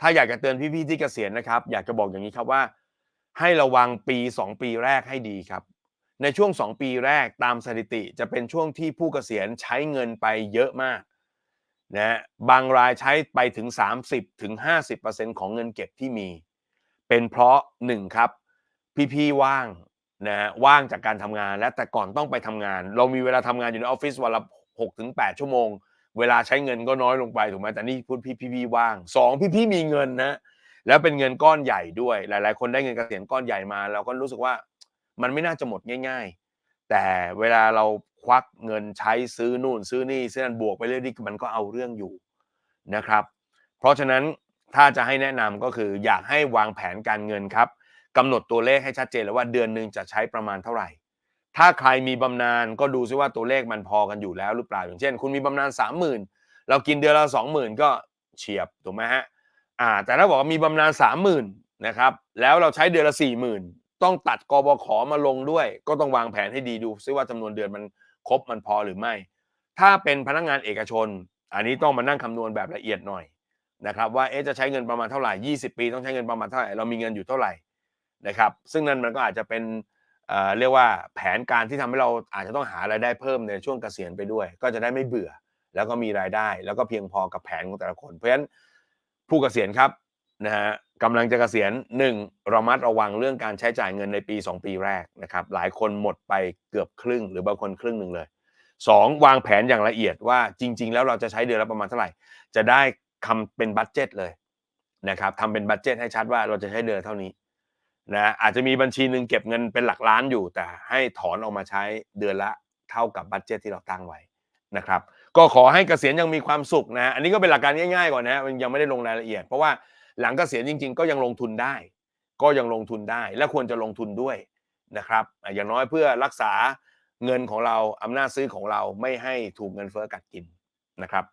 ถ้าอยากจะเตือนพี่ๆที่เกษียณนะครับ อยากจะบอกอย่างนี้ครับว่า ให้ระวังปี 2 ปีแรกให้ดีครับ ในช่วง 2 ปีแรกตามสถิติจะเป็นช่วงที่ผู้เกษียณใช้เงินไปเยอะมากนะบางรายใช้ไปถึง 30ถึงของเงินเก็บที่มี เป็นเพราะ 1 ครับ พี่ๆว่างนะว่างจากการทำงานและแต่ก่อนต้องไปทำงาน เรามีเวลาทำงานอยู่ในออฟฟิศวันละ6ถึง8ชั่วโมง เวลาใช้เงินก็น้อยลงไปถูกไหมแต่นี่พูดพี่พี่ๆว่างสองพี่ๆมีเงินนะแล้วเป็นเงินก้อนใหญ่ด้วย หลาย ๆ คนได้เงินเกษียณก้อนใหญ่มา เราก็รู้สึกว่ามันไม่น่าจะหมดง่าย ๆ แต่เวลาเราควักเงินใช้ซื้อนู่น ซื้อนี่ซื้อนั่นบวกไปเรื่อยๆมันก็เอาเรื่องอยู่นะครับ เพราะฉะนั้นถ้าจะให้แนะนำก็คืออยากให้วางแผนการเงินครับกำหนดตัวเลขให้ชัดเจนเลยว่าเดือนหนึ่งจะใช้ประมาณเท่าไหร่ ถ้าใครมีบำนาญก็ดูซิว่าตัวเลขมันพอกันอยู่แล้วหรือเปล่าอย่างเช่น คุณมีบำนาญสามหมื่นเรากินเดือนละสองหมื่นก็เฉียบถูกไหมฮะอ่าแต่ถ้าบอกว่ามีบำนาญสามหมื่นนะครับแล้วเราใช้เดือนละสี่หมื่นต้องตัดกบขมาลงด้วย ก็ต้องวางแผนให้ดีดูซิว่าจำนวนเดือนมันครบมันพอหรือไม่ ถ้าเป็นพนักงานเอกชน อันนี้ต้องมานั่งคำนวณแบบละเอียดหน่อยนะครับว่าเอ๊ะจะใช้เงินประมาณเท่าไหร่ 20 ปีต้องใช้เงินประมาณเท่าไหร่เรามีเงินอยู่เท่าไหร่นะครับซึ่งนั่นมันก็อาจจะเป็น เอ่อเรียกว่าแผนการที่ทำให้เราอาจจะต้องหารายได้เพิ่มในช่วงเกษียณไปด้วย ก็จะได้ไม่เบื่อ แล้วก็มีรายได้ แล้วก็เพียงพอกับแผนของแต่ละคน เพราะฉะนั้นผู้เกษียณครับนะฮะกำลังจะเกษียณหนึ่งระมัดระวังเรื่องการใช้จ่ายเงินในปี 2 ปีแรกนะครับหลายคนหมดไปเกือบครึ่ง หรือบางคนครึ่งหนึ่งเลยสองวางแผนอย่างละเอียดว่าจริง ๆ แล้วเราจะใช้เดือนละประมาณเท่าไหร่ จะได้คำเป็นบัตเจ็ตเลยนะครับทำเป็นบัตเจ็ตให้ชัดว่าเราจะใช้เดือนเท่านี้ นะอาจจะมีบัญชีหนึ่งเก็บเงินเป็นหลักล้านอยู่ แต่ให้ถอนออกมาใช้เดือนละเท่ากับบัตเจตที่เราตั้งไว้นะครับ ก็ขอให้เกษียณยังมีความสุขนะอันนี้ก็เป็นหลักการง่ายๆก่อนนะมันยังไม่ได้ลงรายละเอียด เพราะว่าหลังเกษียณจริง ๆ ก็ยังลงทุนได้ ก็ยังลงทุนได้และควรจะลงทุนด้วยนะครับอะอย่างน้อยเพื่อรักษาเงินของเราอำนาจซื้อของเราไม่ให้ถูกเงินเฟ้อกัดกินนะครับ